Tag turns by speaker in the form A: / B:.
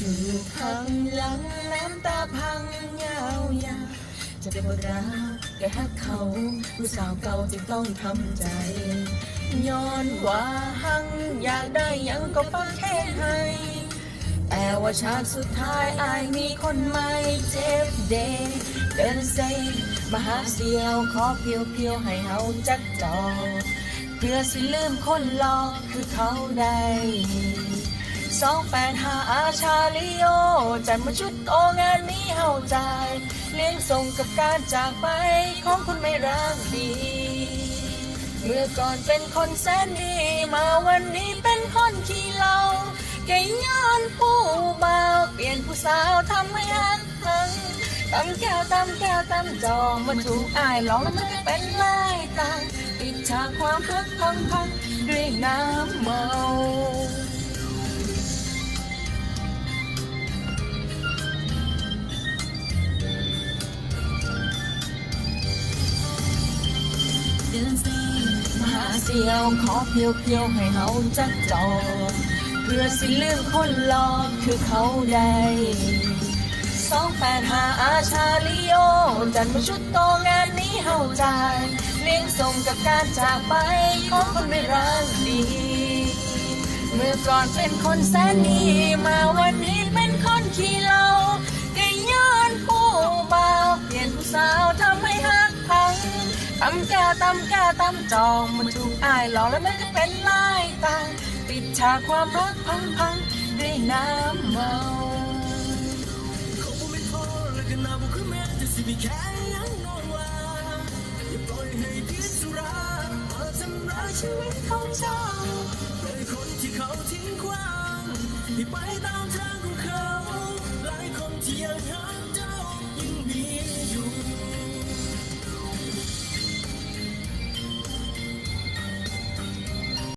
A: อยู่ข้างหลังน้ำตาพังยาวยาวจะเป็นบทรักแกฮักเขาผู้สาวเก่าจึงต้องทำใจ ย้อนว่าหังอยากได้ยังก็ฟังแค่ให้แต่ว่าชาติสุดท้ายอายมีคนใหม่เจ็บเดเดินเซมาหาเสียวขอเพียวเพียวให้เฮาจักจอเพื่อสิลืมคนหลอกคือเขาได้ สองแปดห้าอาชาลิโอจัดมาชุดโตงานนี้เฮาใจ เลี้ยงส่งกับการจากไปของคนไม่รักดี เมื่อก่อนเป็นคนแสนดี มาวันนี้เป็นคนขี้เหล้าแกย้อนผู้บ่าว เปลี่ยนผู้สาวทำให้หักพังตำแก้วตำแก้วตำจองมันถูกอายหลอกแล้วมันก็เป็นลายตางปิดฉากความฮักพังพังด้วยน้ำเมา เสียวขอเพียวเพียวให้เฮาจักจอเพื่อสิลืมคนหลอกคือเขาได้สองแปดหาอาชาลิโอ จัดมาชุดโตงานนี้เฮาใจายเลี้ยงส่งกับการจากไปของคนไม่รักดีเมื่อก่อนเป็นคนแสนดีมาวันนี้เป็นคนขี้เหล้าก็ย้อนผู้บ่าวเปลี่ยนผู้สาวทำให้หักพังตำแก้วตำแก้ว ตำจองมันถูกอายหลอกแล้วมันก็เป็นลายตางปิดฉากความรักพังพังด้วยน้ำเมา
B: เขาบ่ไม่พอแล้วก็นาบ่คือแม่แต่สิมีแค่ยังนอนว่าอย่าปล่อยให้พิษสุรามาทำร้ชีวิตของเจ้าเป็นคนที่เขาทิ้งขว้างให้ไปตามทางของเขา